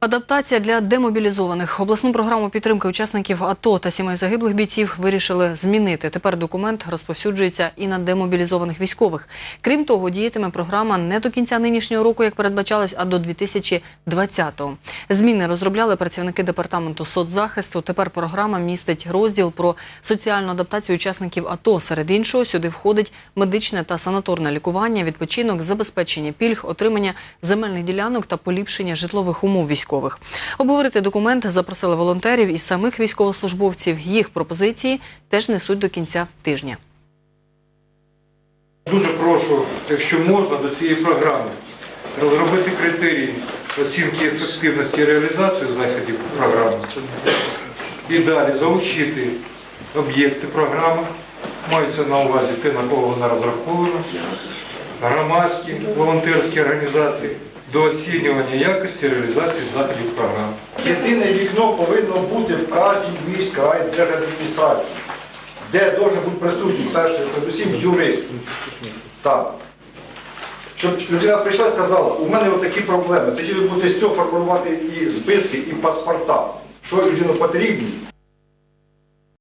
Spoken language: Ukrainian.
Адаптація для демобілізованих. Обласну програму підтримки учасників АТО та сімей загиблих бійців вирішили змінити. Тепер документ розповсюджується і на демобілізованих військових. Крім того, діятиме програма не до кінця нинішнього року, як передбачалось, а до 2020-го. Зміни розробляли працівники департаменту соцзахисту. Тепер програма містить розділ про соціальну адаптацію учасників АТО. Серед іншого сюди входить медичне та санаторне лікування, відпочинок, забезпечення пільг, отримання земельних ділянок та поліпшення житлових умов військових. Обговорити документ запросили волонтерів і самих військовослужбовців. Їх пропозиції теж несуть до кінця тижня. Дуже прошу, якщо можна, до цієї програми розробити критерії оцінки ефективності реалізації заходів програми. І далі залучити об'єкти програми, мається на увазі те, на кого вона розрахована, громадські, волонтерські організації до оцінювання якості реалізації заходів програми. Єдине вікно повинно бути в кожній міській держадміністрації, де має бути присутній перше, передусім юрист. Так. Щоб людина прийшла і сказала, у мене такі проблеми, тоді ви будете з цього формувати і списки, і паспорта, що людину потрібні.